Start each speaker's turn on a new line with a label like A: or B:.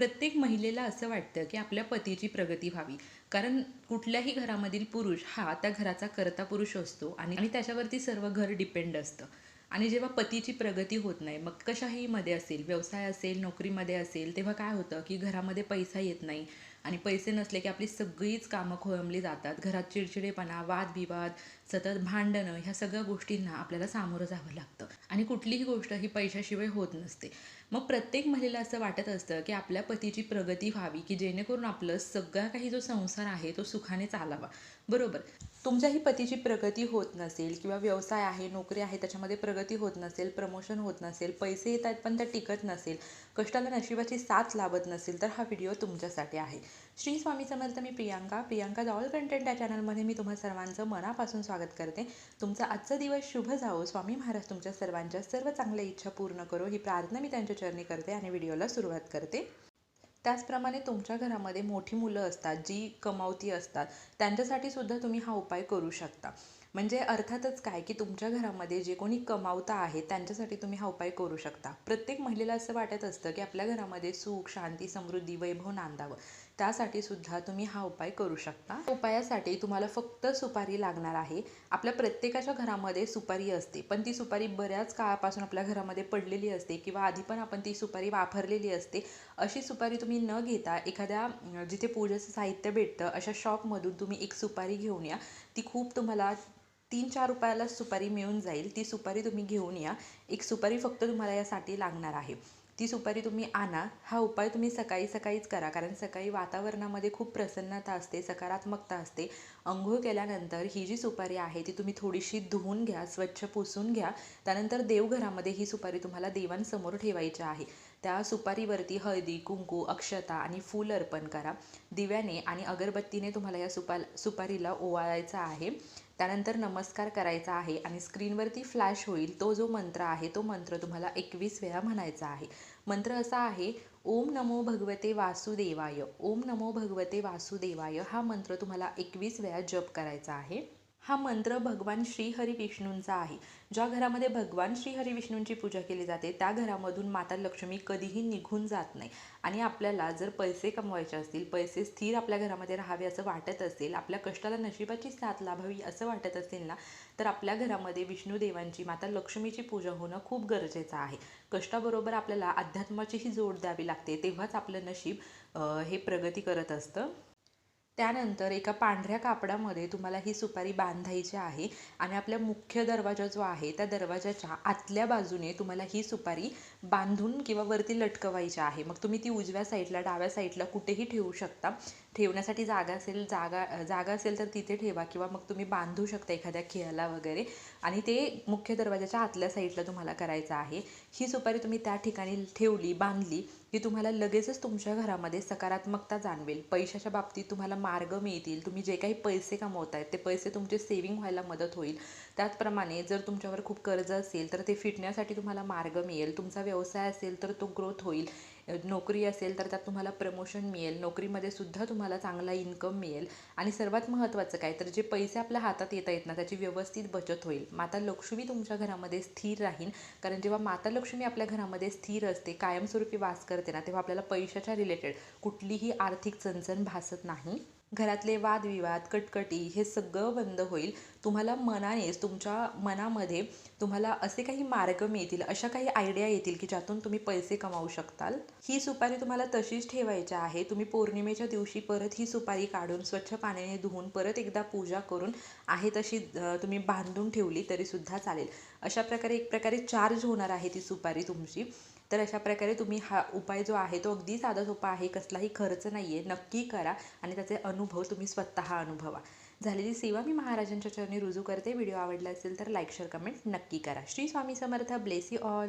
A: प्रत्येक महिलेला असं वाटतं की आपल्या पतीची प्रगती व्हावी. कारण कुठल्याही घरामधील पुरुष हा त्या घराचा करता पुरुष असतो आणि आणि त्याच्यावरती सर्व घर डिपेंड असतं. आणि जेव्हा पतीची प्रगती होत नाही मग कशाही मध्ये असेल व्यवसाय असेल नोकरीमध्ये असेल तेव्हा काय होतं की घरामध्ये पैसा येत नाही. आणि पैसे नसले की आपली सगळीच कामं खोळंबली जातात. घरात चिडचिडेपणा वादविवाद सतत भांडणं ह्या सगळ्या गोष्टींना आपल्याला सामोरं जावं लागतं. आणि कुठलीही गोष्ट ही पैशाशिवाय होत नसते. मग प्रत्येक महिलेला असं वाटत असतं की आपल्या पतीची प्रगती व्हावी की जेणेकरून आपलं सगळा काही जो संसार आहे तो सुखाने चालावा. बरोबर? तुमच्याही पतीची प्रगती होत नसेल किंवा व्यवसाय आहे नोकरी आहे त्याच्यामध्ये प्रगती होत नसेल प्रमोशन होत नसेल पैसे येत आहेत पण त्या टिकत नसेल कष्टाला नशिबाची साथ लाभत नसेल तर हा व्हिडिओ तुमच्यासाठी आहे. श्री स्वामी समर्थ मी प्रियांका. प्रियांका ऑल कंटेंट या चॅनलमध्ये मी तुम्हा सर्वांचं मनापासून स्वागत करते. तुमचा आजचा दिवस शुभ जावो. स्वामी महाराज तुमच्या सर्वांच्या सर्व चांगल्या इच्छा पूर्ण करो ही प्रार्थना मी त्यांच्या चरणी करते आणि व्हिडिओला सुरुवात करते. त्याचप्रमाणे तुमच्या घरामध्ये मोठी मुलं असतात जी कमावती असतात त्यांच्यासाठी सुद्धा तुम्ही हा उपाय करू शकता. म्हणजे अर्थातच काय की तुमच्या घरामध्ये जे कोणी कमावता आहे त्यांच्यासाठी तुम्ही हा उपाय करू शकता. प्रत्येक महिलेला असं वाटत असतं की आपल्या घरामध्ये सुख शांती समृद्धी वैभव नांदावं. त्यासाठी सुद्धा तुम्ही हा उपाय करू शकता. उपायासाठी तुम्हाला फक्त सुपारी लागणार आहे. आपल्या प्रत्येकाच्या घरामध्ये सुपारी असते पण ती सुपारी बऱ्याच काळापासून आपल्या घरामध्ये पडलेली असते किंवा आधी पण आपण ती सुपारी वापरलेली असते. अशी सुपारी तुम्ही न घेता एखाद्या जिथे पूजेचं साहित्य भेटतं अशा शॉपमधून तुम्ही एक सुपारी घेऊन या. ती खूप तुम्हाला तीन चार रुपयाला सुपारी मिळून जाईल. ती सुपारी तुम्ही घेऊन या. एक सुपारी फक्त तुम्हाला यासाठी लागणार आहे. ती सुपारी तुम्ही आणा हा उपाय तुम्ही सकाळी सकाळीच करा कारण सकाळी वातावरणामध्ये खूप प्रसन्नता असते सकारात्मकता असते. अंघोळ केल्यानंतर ही जी सुपारी आहे ती तुम्ही थोडीशी धुवून घ्या स्वच्छ पुसून घ्या. त्यानंतर देवघरामध्ये ही सुपारी तुम्हाला देवांसमोर ठेवायची आहे. त्या सुपारीवरती हळदी कुंकू अक्षता आणि फूल अर्पण करा. दिव्याने आणि अगरबत्तीने तुम्हाला या सुपा सुपारीला ओवाळायचं आहे. त्यानंतर नमस्कार करायचा आहे आणि स्क्रीनवरती फ्लॅश होईल. तो जो मंत्र आहे तो मंत्र तुम्हाला एकवीस वेळा म्हणायचा आहे. मंत्र असा आहे ओम नमो भगवते वासुदेवाय. ओम नमो भगवते वासुदेवाय हा मंत्र तुम्हाला एकवीस वेळा जप करायचा आहे. हा मंत्र भगवान श्रीहरी विष्णूंचा आहे. ज्या घरामध्ये भगवान श्रीहरी विष्णूंची पूजा केली जाते त्या घरामधून माता लक्ष्मी कधीही निघून जात नाही. आणि आपल्याला जर पैसे कमवायचे असतील पैसे स्थिर आपल्या घरामध्ये राहावे असं वाटत असेल आपल्या कष्टाला नशिबाची साथ लाभावी असं वाटत असेल ना तर आपल्या घरामध्ये विष्णूदेवांची माता लक्ष्मीची पूजा होणं खूप गरजेचं आहे. कष्टाबरोबर आपल्याला अध्यात्माचीही जोड द्यावी लागते तेव्हाच आपलं नशीब हे प्रगती करत असतं. त्यानंतर एका पांढऱ्या कापडामध्ये तुम्हाला ही सुपारी बांधायची आहे आणि आपल्या मुख्य दरवाजा जो आहे त्या दरवाजाच्या आतल्या बाजूने तुम्हाला ही सुपारी बांधून किंवा वरती लटकवायची आहे. मग तुम्ही ती उजव्या साईडला डाव्या साईडला कुठेही ठेवू शकता. ठेवण्यासाठी जागा असेल जागा जागा असेल तर तिथे ठेवा किंवा मग तुम्ही बांधू शकता एखाद्या खेळाला वगैरे. आणि ते मुख्य दरवाजाच्या आतल्या साईडला तुम्हाला करायचं आहे. ही सुपारी तुम्ही त्या ठिकाणी ठेवली बांधली की तुम्हाला लगेचच तुमच्या घरामध्ये सकारात्मकता जाणवेल. पैशाच्या बाबतीत तुम्हाला मार्ग मिळतील. तुम्ही जे काही पैसे कमवतायत ते पैसे तुमचे सेविंग व्हायला मदत होईल. त्याचप्रमाणे जर तुमच्यावर खूप कर्ज असेल तर ते फिटण्यासाठी तुम्हाला मार्ग मिळेल. तुमचा व्यवसाय असेल तर तो ग्रोथ होईल. नोकरी असेल तर त्यात तुम्हाला प्रमोशन मिळेल. नोकरीमध्ये सुद्धा तुम्हाला चांगला इन्कम मिळेल. आणि सर्वात महत्त्वाचं काय? तर जे पैसे आपल्या हातात येत आहेत ना त्याची व्यवस्थित बचत होईल. माता लक्ष्मी तुमच्या घरामध्ये स्थिर राहील. कारण जेव्हा माता लक्ष्मी आपल्या घरामध्ये स्थिर असते कायमस्वरूपी वास करते ना तेव्हा आपल्याला पैशाच्या रिलेटेड कुठलीही आर्थिक चणचण भासत नाही. घरातले वादविवाद कटकटी हे सगळं बंद होईल. तुम्हाला मनानेच तुमच्या मनामध्ये तुम्हाला असे काही मार्ग मिळतील अशा काही आयडिया येतील की ज्यातून तुम्ही पैसे कमावू शकताल? ही सुपारी तुम्हाला तशीच ठेवायची आहे. तुम्ही पौर्णिमेच्या दिवशी परत ही सुपारी काढून स्वच्छ पाण्याने धुवून परत एकदा पूजा करून आहे तशी तुम्ही बांधून ठेवली तरीसुद्धा चालेल. अशा प्रकारे एक प्रकारे चार्ज होणार आहे ती सुपारी तुमची. तर अशा प्रकारे तुम्ही हा उपाय जो आहे तो अगदी साधा सोपा आहे कसलाही खर्च नाही आहे नक्की करा आणि त्याचे अनुभव तुम्ही स्वतः अनुभवा. झालेली सेवा मी महाराजांच्या चरणी रुजू करते. व्हिडिओ आवडला असेल तर लाईक शेअर कमेंट नक्की करा. Shri Swami Samarth. Bless you all.